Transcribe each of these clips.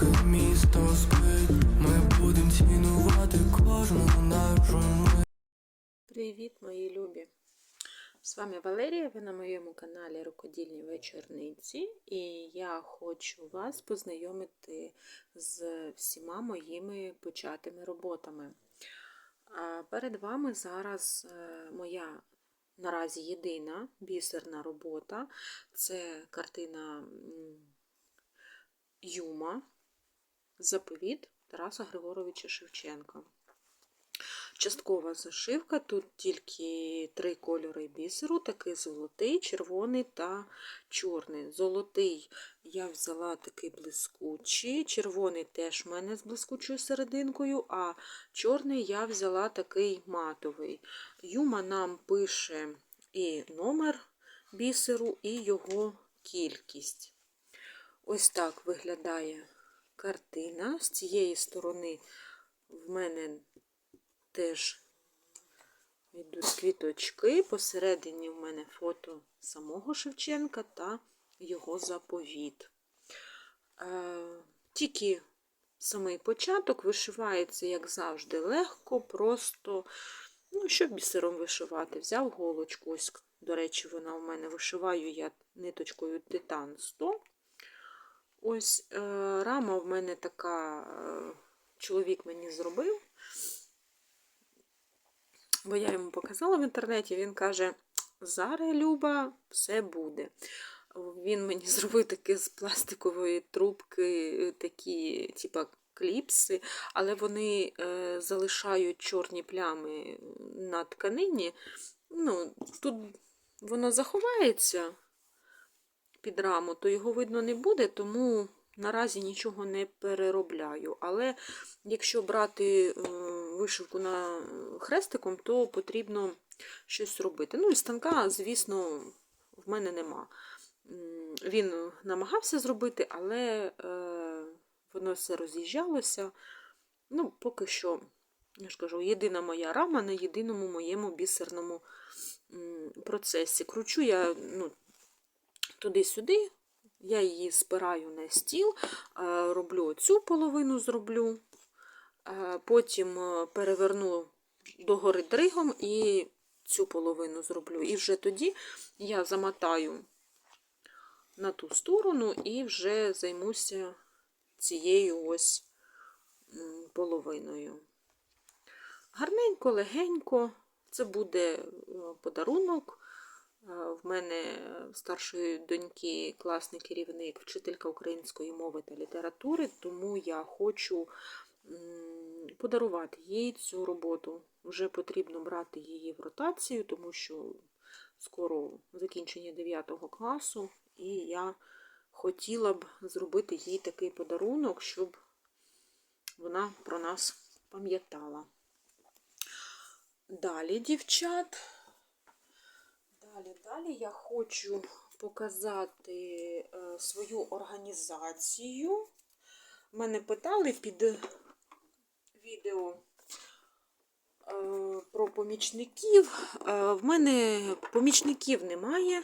поки місто спить, ми будем цінувати кожну нашу мить. Привіт, мої любі! З вами Валерія, ви на моєму каналі Рукодільні вечорниці, і я хочу вас познайомити з всіма моїми початими роботами. Перед вами зараз е, моя наразі єдина бісерна робота. Це картина Юма Заповіт Тараса Григоровича Шевченка. Часткова зашивка, тут тільки три кольори бісеру, такий золотий, червоний та чорний. Золотий я взяла такий блискучий, червоний теж в мене з блискучою серединкою, а чорний я взяла такий матовий. Юма нам пише і номер бісеру, і його кількість. Ось так виглядає картина. З цієї сторони в мене теж йдуть квіточки. Посередині в мене фото самого Шевченка та його заповіт. Е, Тільки самий початок вишивається, як завжди, легко, просто, ну, що бісером вишивати? Взяв голочку. Ось, до речі, вона у мене вишиваю я ниточкою Титан 100. Ось е, рама в мене така, е, чоловік мені зробив бо я йому показала в інтернеті, він каже: зараз, Люба, все буде. Він мені зробив такі з пластикової трубки, такі, типа, кліпси, але вони е, залишають чорні плями на тканині. Ну, Тут воно заховається під раму, то його видно не буде, тому наразі нічого не переробляю. Але якщо брати е, вишивку на хрестиком, то потрібно щось робити. Ну і станка, звісно, в мене нема. Він намагався зробити, але е, воно все роз'їжджалося. Ну, поки що, я ж кажу, єдина моя рама на єдиному моєму бісерному процесі. Кручу я ну, туди-сюди, я її спираю на стіл, е, роблю цю половину зроблю, е, потім е, переверну догори дригом і цю половину зроблю. І вже тоді я замотаю на ту сторону і вже займуся цією ось половиною. Гарненько, легенько, це буде подарунок. В мене старшої доньки класний керівник, вчителька української мови та літератури, тому я хочу подарувати їй цю роботу. Вже потрібно брати її в ротацію, тому що скоро закінчення 9 класу, і я хотіла б зробити їй такий подарунок, щоб вона про нас пам'ятала. Далі, дівчат. Далі, далі я хочу показати е, свою організацію. Мене питали під відео е, про помічників. Е, в мене помічників немає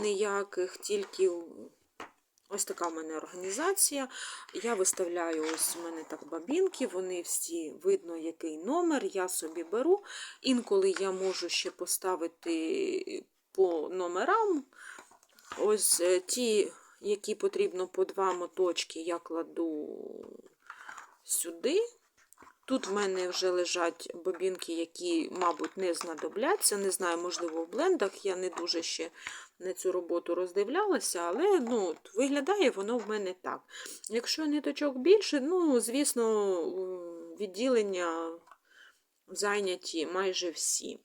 ніяких, тільки Ось така в мене організація. Я виставляю ось у мене так бабінки, вони всі видно, який номер, я собі беру. Інколи я можу ще поставити по номерам. Ось е, ті, які потрібно по два моточки, я кладу сюди. Тут в мене вже лежать бобінки, які, мабуть, не знадобляться. Не знаю, можливо, в блендах. Я не дуже ще на цю роботу роздивлялася, але ну, виглядає воно в мене так. Якщо ниточок більше, ну, звісно, відділення зайняті майже всі.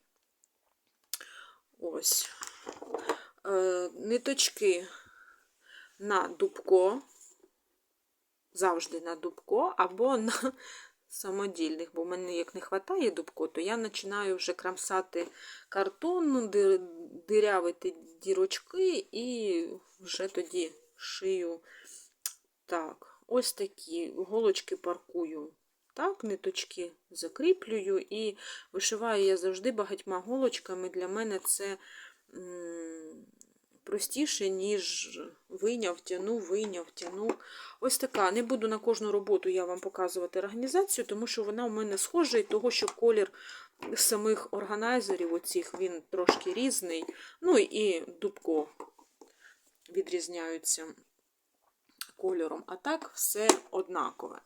Ось. Е, Ниточки на дубко, завжди на дубко, або на самодільних, бо в мене як не вистачає дубко, то я починаю вже крамсати картон, дирявити дірочки і вже тоді шию. Так, ось такі голочки паркую. Так, ниточки закріплюю і вишиваю я завжди багатьма голочками. Для мене це простіше, ніж вийняв, тянув, вийняв, тянув. Ось така. Не буду на кожну роботу я вам показувати організацію, тому що вона у мене схожа, і того, що колір самих органайзерів, оцих, він трошки різний. Ну і дубко відрізняються кольором. А так все однакове.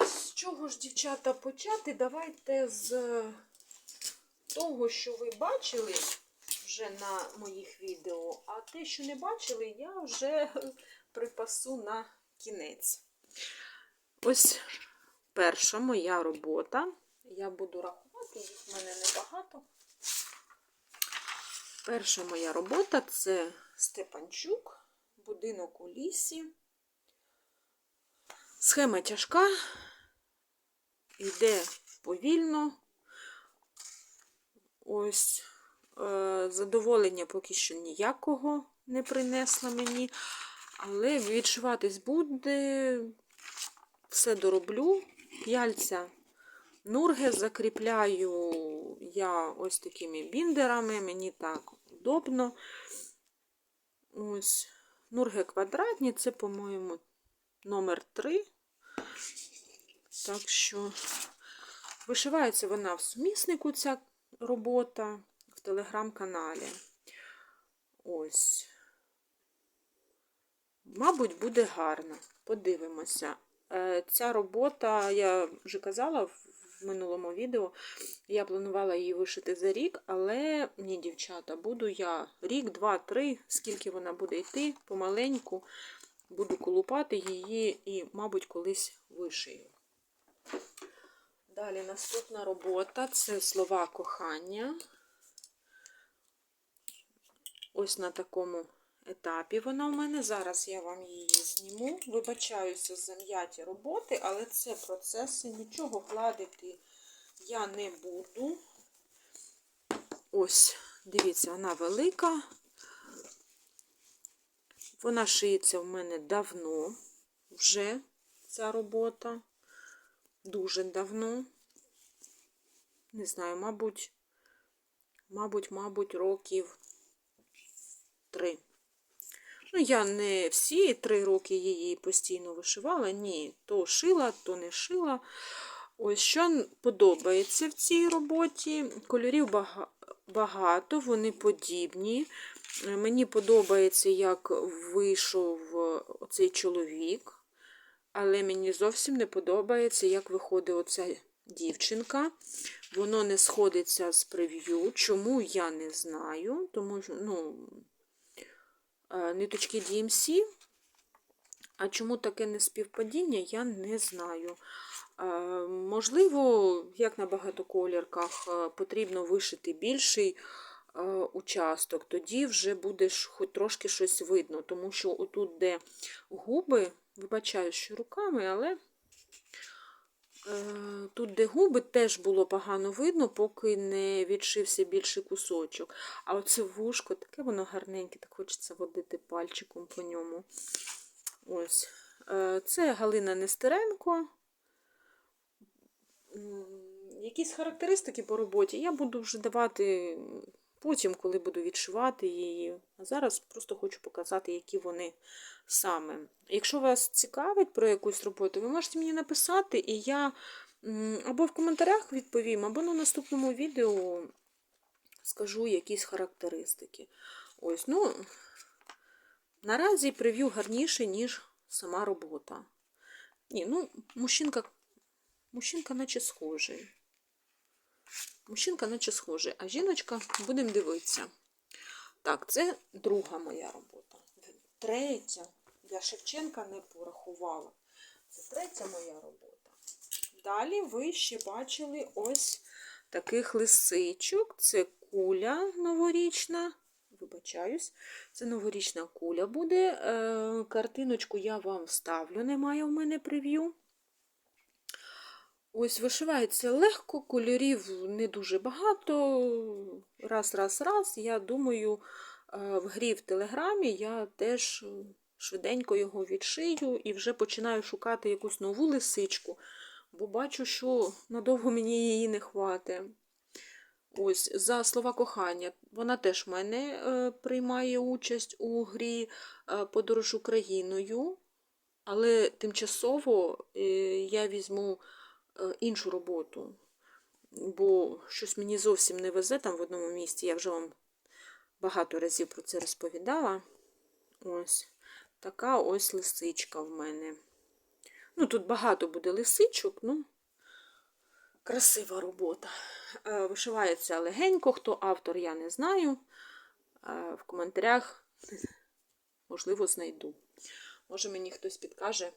З чого ж, дівчата, почати? Давайте з того, що ви бачили вже на моїх відео, а те, що не бачили, я вже припасу на кінець. Ось перша моя робота. Я буду рахувати, їх в мене небагато. Перша моя робота це Степанчук, будинок у лісі. Схема тяжка, йде повільно. Ось задоволення поки що ніякого не принесла мені, але відшиватись буде, все дороблю. П'яльця нурги закріпляю я ось такими біндерами, мені так удобно. Ось, нурги квадратні, це, по-моєму, номер 3. Так що вишивається вона в суміснику, ця робота телеграм-каналі. Ось. Мабуть, буде гарно. Подивимося. Е, Ця робота, я вже казала в минулому відео, я планувала її вишити за рік, але ні, дівчата, буду я рік, два, три, скільки вона буде йти, помаленьку, буду колупати її і, мабуть, колись вишию. Далі наступна робота це слова кохання. Ось на такому етапі вона у мене. Зараз я вам її зніму. Вибачаюся за м'яті роботи, але це процеси, нічого гладити я не буду. Ось, дивіться, вона велика. Вона шиється в мене давно вже ця робота. Дуже давно. Не знаю, мабуть, мабуть, мабуть, років три. Ну, я не всі три роки її постійно вишивала, ні, то шила, то не шила. Ось що подобається в цій роботі. Кольорів багато, вони подібні. Мені подобається, як вийшов цей чоловік, але мені зовсім не подобається, як виходить оця дівчинка. Воно не сходиться з прев'ю. Чому я не знаю, тому що, ну, е, ниточки DMC. А чому таке неспівпадіння, я не знаю. Е, Можливо, як на багатоколірках, е, потрібно вишити більший е, участок, тоді вже буде хоч трошки щось видно, тому що отут, де губи, вибачаю, що руками, але е, тут, де губи, теж було погано видно, поки не відшився більший кусочок. А оце вушко, таке воно гарненьке, так хочеться водити пальчиком по ньому. Ось. Е, Це Галина Нестеренко. Якісь характеристики по роботі я буду вже давати потім, коли буду відшивати її. А зараз просто хочу показати, які вони саме. Якщо вас цікавить про якусь роботу, ви можете мені написати, і я або в коментарях відповім, або на наступному відео скажу якісь характеристики. Ось, ну, наразі прев'ю гарніше, ніж сама робота. Ні, ну, мужчинка, мужчинка наче схожий. Мужчинка наче схожий, а жіночка, будемо дивитися. Так, це друга моя робота. Третя. Я Шевченка не порахувала. Це третя моя робота. Далі ви ще бачили ось таких лисичок. Це куля новорічна. Вибачаюсь, це новорічна куля буде. Е, картиночку я вам вставлю, немає в мене прев'ю. Ось вишивається легко, кольорів не дуже багато. Раз, раз, раз. Я думаю, е, в грі в Телеграмі я теж швиденько його відшию і вже починаю шукати якусь нову лисичку, бо бачу, що надовго мені її не хватить. Ось за слова кохання. Вона теж в мене е, приймає участь у грі е, Подорож Україною, але тимчасово е, я візьму іншу роботу, бо щось мені зовсім не везе там в одному місці. Я вже вам багато разів про це розповідала. Ось така ось лисичка в мене. Ну, тут багато буде лисичок, ну, красива робота. Е, Вишивається легенько, хто автор, я не знаю. Е, В коментарях, можливо, знайду. Може, мені хтось підкаже,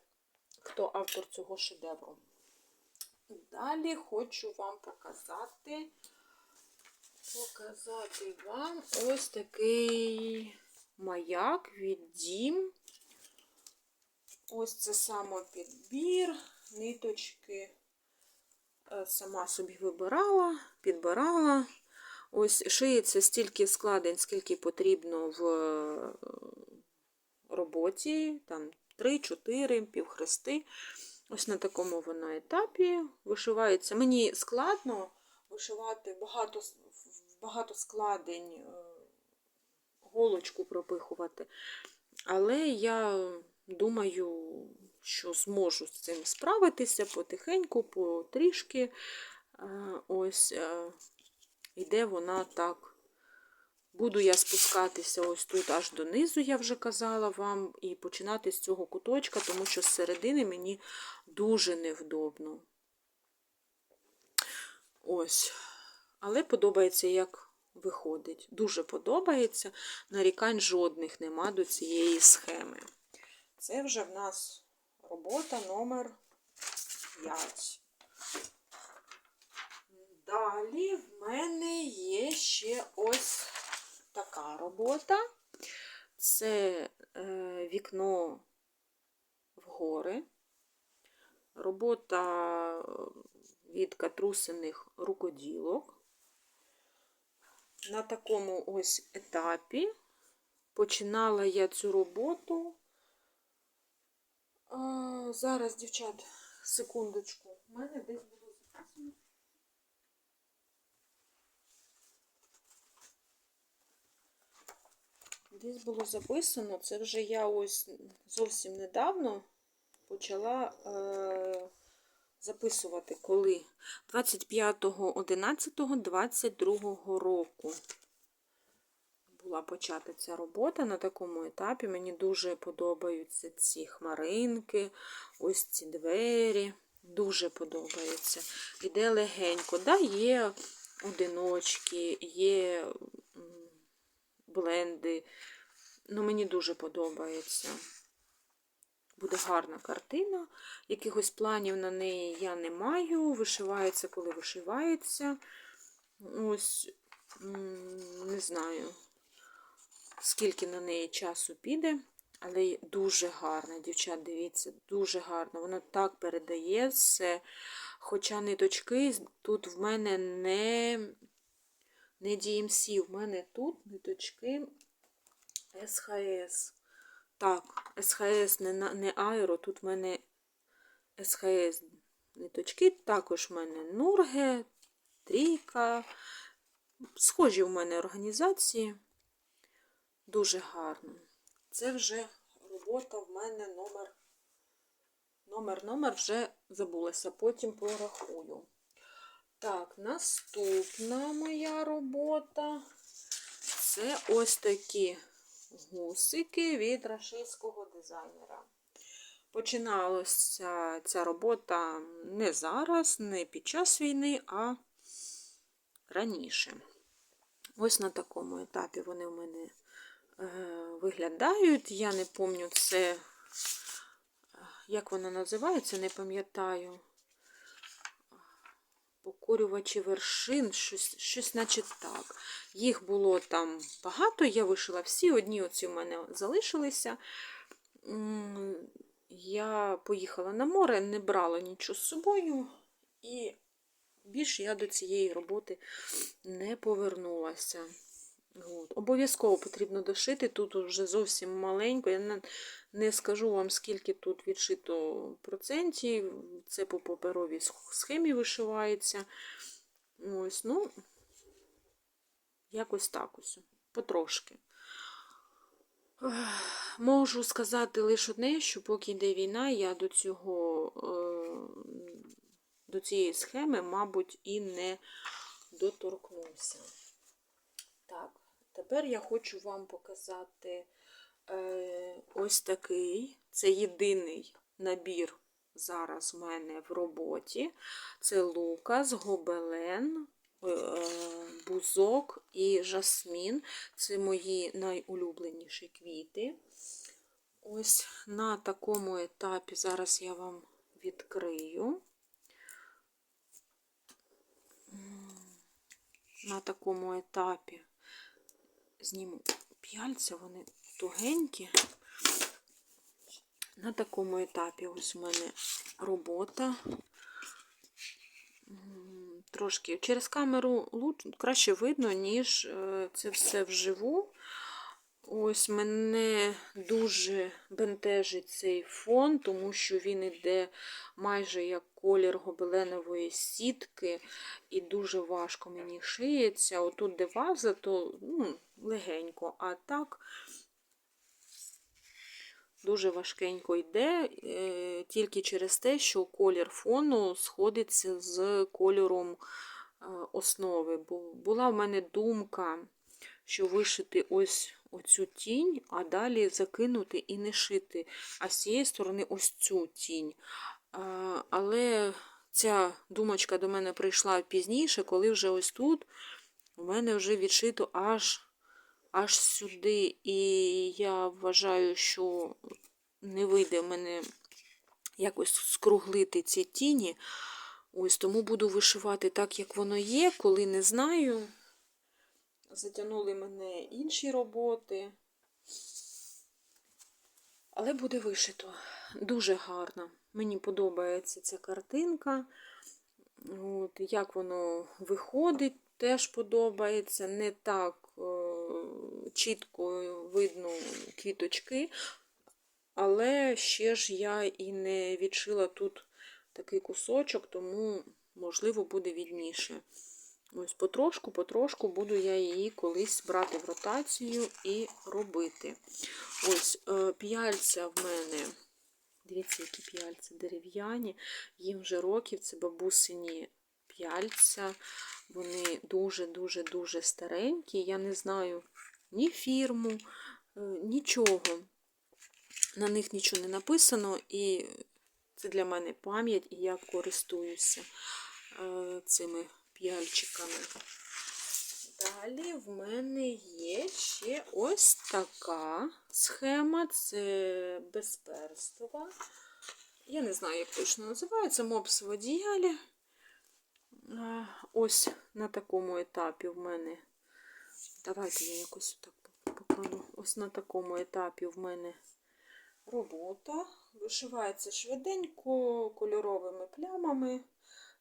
хто автор цього шедевру. Далі хочу вам показати, показати вам ось такий маяк від Дім. Ось це самопідбір, ниточки е, сама собі вибирала, підбирала. Ось шиється стільки складень, скільки потрібно в е, роботі, там 3-4 півхрести. Ось на такому воно етапі вишивається. Мені складно вишивати багато, багато складень, е, голочку пропихувати. Але я думаю, що зможу з цим справитися потихеньку, потрішки. Е, Ось е, іде вона так. Буду я спускатися ось тут аж донизу, я вже казала вам, і починати з цього куточка, тому що з середини мені дуже невдобно. Ось. Але подобається, як виходить. Дуже подобається. Нарікань жодних нема до цієї схеми. Це вже в нас робота номер 5. Далі в мене є ще ось така робота. Це е, вікно в гори. Робота е, від катрусиних рукоділок. На такому ось етапі починала я цю роботу. А, зараз, дівчат, секундочку. У мене десь було Десь було записано, це вже я ось зовсім недавно почала е, записувати, коли 25.11.22 року була почата ця робота на такому етапі. Мені дуже подобаються ці хмаринки, ось ці двері. Дуже подобається. Іде легенько. Да, є одиночки, є бленди. Ну, мені дуже подобається. Буде гарна картина. Якихось планів на неї я не маю. Вишивається, коли вишивається. Ось, не знаю, скільки на неї часу піде. Але дуже гарна, дівчат, дивіться, дуже гарно. Воно так передає все. Хоча ниточки тут в мене не, не DMC, в мене тут ниточки СХС. Так, СХС не, не аеро, тут в мене СХС ниточки. Також в мене Нурге, Трійка. Схожі в мене організації. Дуже гарно. Це вже робота в мене номер. Номер, номер вже забулася, потім порахую. Так, наступна моя робота. Це ось такі гусики від рашистського дизайнера. Починалася ця робота не зараз, не під час війни, а раніше. Ось на такому етапі вони в мене е, виглядають. Я не пам'ятаю це, е, як вона називається, не пам'ятаю. Покорювачі вершин, щось, щось наче так. Їх було там багато, я вишила всі, одні оці в мене залишилися. Я поїхала на море, не брала нічого з собою, і більше я до цієї роботи не повернулася. Обов'язково потрібно дошити. Тут вже зовсім маленько. Я не, скажу вам, скільки тут відшито процентів. Це по паперовій схемі вишивається. Ось, ну, якось так ось, потрошки. Можу сказати лише одне, що поки йде війна, я до цього, е, до цієї схеми, мабуть, і не доторкнуся. Так, тепер я хочу вам показати ось такий. Це єдиний набір зараз в мене в роботі. Це лукас, гобелен, е, бузок і жасмін. Це мої найулюбленіші квіти. Ось на такому етапі зараз я вам відкрию. На такому етапі зніму п'яльця, вони тугенькі. На такому етапі ось у мене робота. Трошки через камеру краще видно, ніж е, це все вживу. Ось мене дуже бентежить цей фон, тому що він іде майже як колір гобеленової сітки, і дуже важко мені шиється. Отут, де ваза, то ну, легенько, а так дуже важкенько йде, е, тільки через те, що колір фону сходиться з кольором е, основи. Бо була в мене думка, що вишити ось оцю тінь, а далі закинути і не шити, а з цієї сторони ось цю тінь. Але ця думочка до мене прийшла пізніше, коли вже ось тут у мене вже відшито аж аж сюди. І я вважаю, що не вийде мене якось скруглити ці тіні. Ось тому буду вишивати так, як воно є, коли не знаю. Затягнули мене інші роботи. Але буде вишито. Дуже гарно. Мені подобається ця картинка. От, Як воно виходить, теж подобається. Не так е, чітко видно квіточки, але ще ж я і не відшила тут такий кусочок, тому, можливо, буде відніше. Ось потрошку, потрошку буду я її колись брати в ротацію і робити. Ось е, п'яльця в мене. Дивіться, які п'яльця дерев'яні. Їм вже років, це бабусині п'яльця. Вони дуже-дуже-дуже старенькі. Я не знаю ні фірму, е, нічого. На них нічого не написано, і це для мене пам'ять, і я користуюся е, цими п'яльчиками. Далі в мене є ще ось така схема, це безперстова. Я не знаю, як точно називається, мопс в одіялі. Ось на такому етапі в мене. Давайте я якось так покладу. Ось на такому етапі в мене робота. Вишивається швиденько, кольоровими плямами.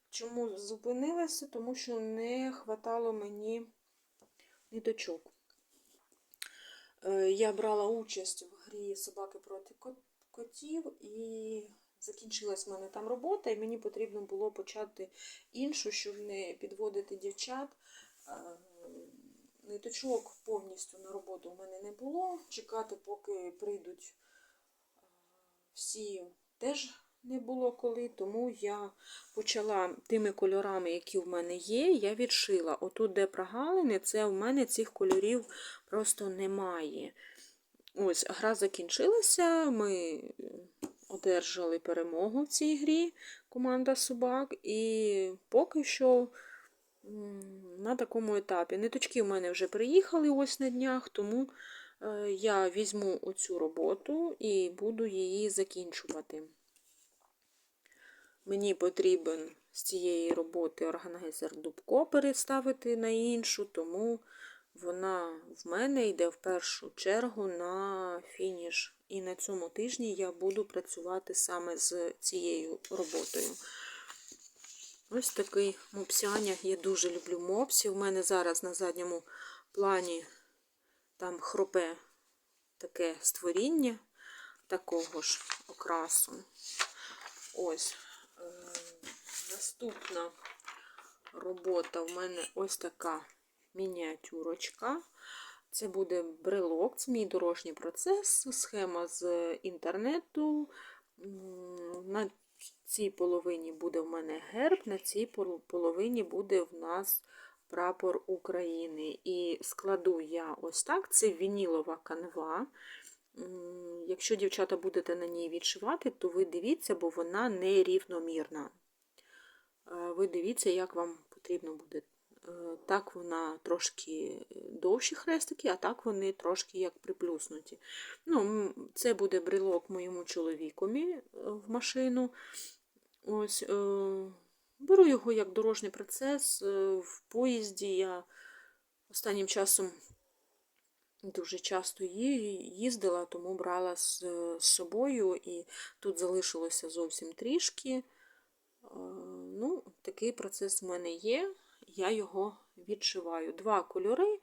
Чому зупинилася? Тому що не хватало мені ниточок. Е, Я брала участь в грі собаки проти котів, і закінчилась в мене там робота, і мені потрібно було почати іншу, щоб не підводити дівчат. Е, Ниточок повністю на роботу у мене не було. Чекати, поки прийдуть е, всі, теж не було коли, тому я почала тими кольорами, які в мене є, я відшила. Отут, де прогалини, це в мене цих кольорів просто немає. Ось, гра закінчилася, ми одержали перемогу в цій грі, команда собак, і поки що на такому етапі. Ниточки в мене вже приїхали ось на днях, тому е, я візьму оцю роботу і буду її закінчувати. Mені потрібен з цієї роботи органайзер Дубко переставити на іншу, тому вона в мене йде в першу чергу на фініш. І на цьому тижні я буду працювати саме з цією роботою. Ось такий мопсяня. Я дуже люблю мопсі. У мене зараз на задньому плані там хропе таке створіння такого ж окрасу. Ось. Наступна робота в мене ось така мініатюрочка. Це буде брелок, це мій дорожній процес, схема з інтернету. На цій половині буде в мене герб, на цій половині буде в нас прапор України. І складу я ось так: це вінілова канва. Якщо, дівчата, будете на ній відшивати, то ви дивіться, бо вона нерівномірна. Е, Ви дивіться, як вам потрібно буде. Е, Так вона трошки довші хрестики, а так вони трошки як приплюснуті. Ну, це буде брелок моєму чоловікові е, в машину. Ось, е, беру його як дорожній процес. Е, В поїзді я останнім часом дуже часто їздила, тому брала з, з собою, і тут залишилося зовсім трішки. Е, Ну, такий процес в мене є. Я його відшиваю. Два кольори.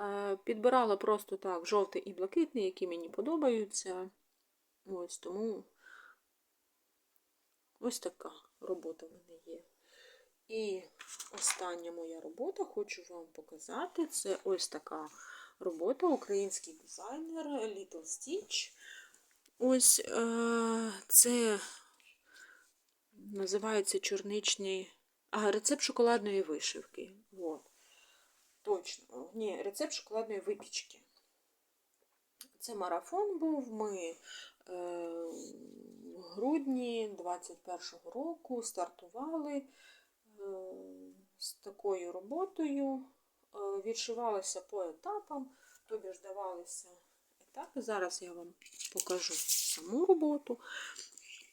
Е, Підбирала просто так жовтий і блакитний, які мені подобаються. Ось тому ось така робота в мене є. І остання моя робота, хочу вам показати. Це ось така робота, український дизайнер Little Stitch. Ось е, це називається чорничний. А, рецепт шоколадної вишивки. Вот. Точно. Ні, рецепт шоколадної випічки. Це марафон був. Ми е, грудні 21-го року стартували е, з такою роботою. Е, відшивалося по етапам, тобі ж давалися етапи. Зараз я вам покажу саму роботу.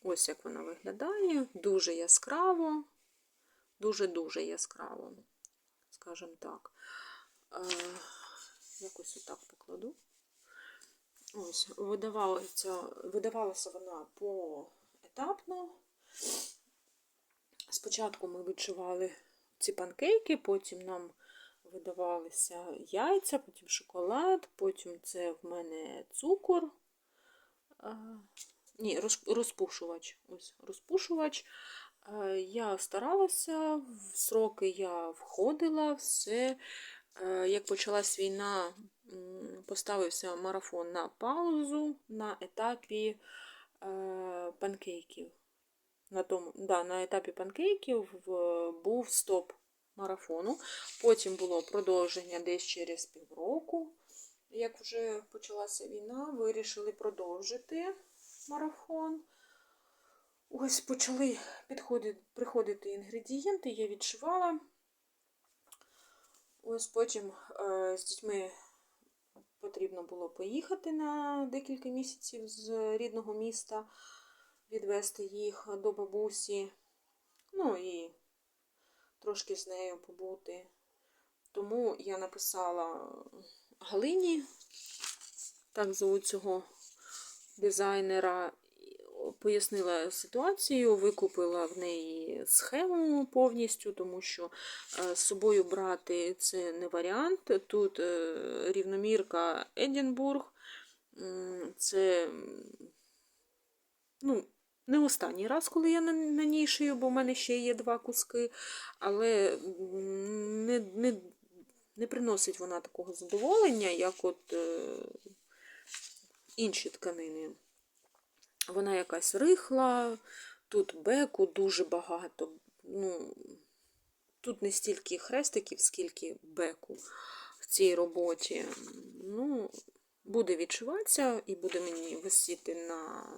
Ось як вона виглядає. Дуже яскраво, дуже-дуже яскраво, скажімо так. Е, якось отак покладу. Ось, видавалася, видавалася вона поетапно. Спочатку ми відшивали ці панкейки, потім нам видавалися яйця, потім шоколад, потім це в мене цукор. Ні, розпушувач. Ось розпушувач. Я старалася, в сроки я входила, все. Як почалась війна, поставився марафон на паузу на етапі е, панкейків. На, тому, да, на етапі панкейків був стоп марафону. Потім було продовження десь через півроку. Як вже почалася війна, вирішили продовжити марафон. Ось почали підходити, приходити інгредієнти, я відшивала. Ось потім е, з дітьми потрібно було поїхати на декілька місяців з рідного міста, відвести їх до бабусі. Ну і трошки з нею побути. Тому я написала Галині, так звуть цього дизайнера, пояснила ситуацію, викупила в неї схему повністю, тому що е, з собою брати це не варіант. Тут е, рівномірка Едінбург. Це ну, не останній раз, коли я на, на ній шию, бо в мене ще є два куски, але не, не, не приносить вона такого задоволення, як от е, інші тканини. Вона якась рихла, тут беку дуже багато. Ну, тут не стільки хрестиків, скільки беку в цій роботі. Ну, буде відшиватися і буде мені висіти на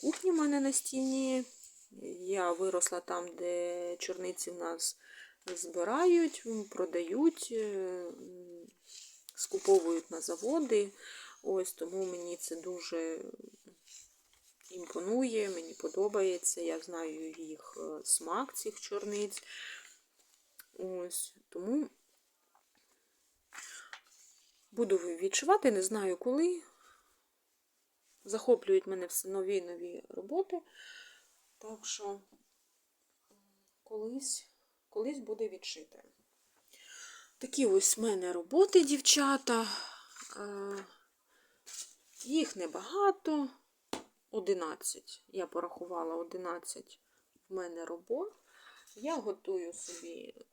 кухні в мене на стіні. Я виросла там, де чорниці в нас збирають, продають, е, скуповують на заводи. Ось тому мені це дуже імпонує, мені подобається. Я знаю їх е, смак цих чорниць. Ось тому буду відшивати, не знаю коли. Захоплюють мене все нові нові роботи. Так що колись, колись буде відшите. Такі ось в мене роботи, дівчата. Е, Їх небагато. 11. Я порахувала 11 в мене робот. Я готую собі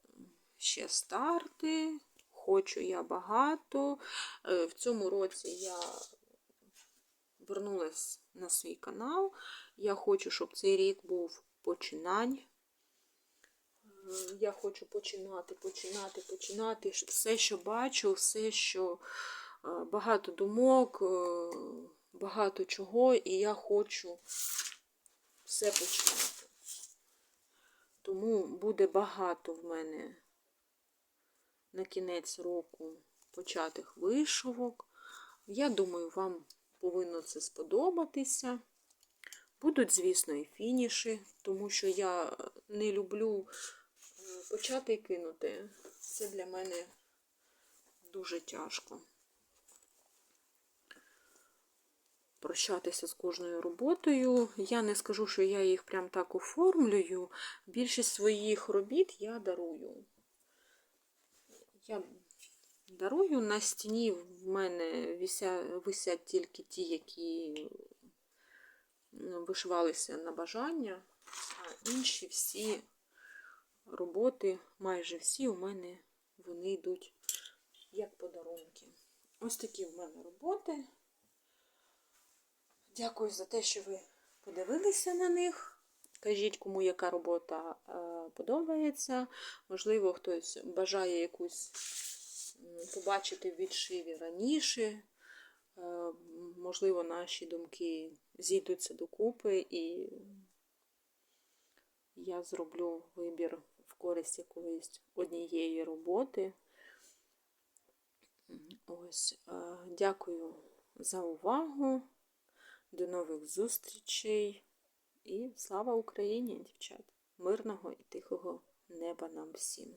ще старти. хочу я багато. Е, В цьому році я вернулась на свій канал. Я хочу, щоб цей рік був починань. Е, Я хочу починати, починати, починати. Все, що бачу, все, що е, багато думок, багато чого, і я хочу все починати. Тому буде багато в мене на кінець року початих вишивок. Я думаю, вам повинно це сподобатися. Будуть, звісно, і фініші, тому що я не люблю е, почати і кинути. Це для мене дуже тяжко. Прощатися з кожною роботою. Я не скажу, що я їх прям так оформлюю. Більшість своїх робіт я дарую. Я дарую на стіні в мене висять тільки ті, які вишивалися на бажання, а інші всі роботи, майже всі у мене вони йдуть як подарунки. Ось такі в мене роботи. Дякую за те, що ви подивилися на них. Кажіть, кому яка робота е, подобається. Можливо, хтось бажає якусь побачити відшиві раніше. Е, Можливо, наші думки зійдуться докупи, і я зроблю вибір в користь якоїсь однієї роботи. Ось, е, дякую за увагу. До нових зустрічей. І слава Україні, дівчат! Мирного і тихого неба нам всім!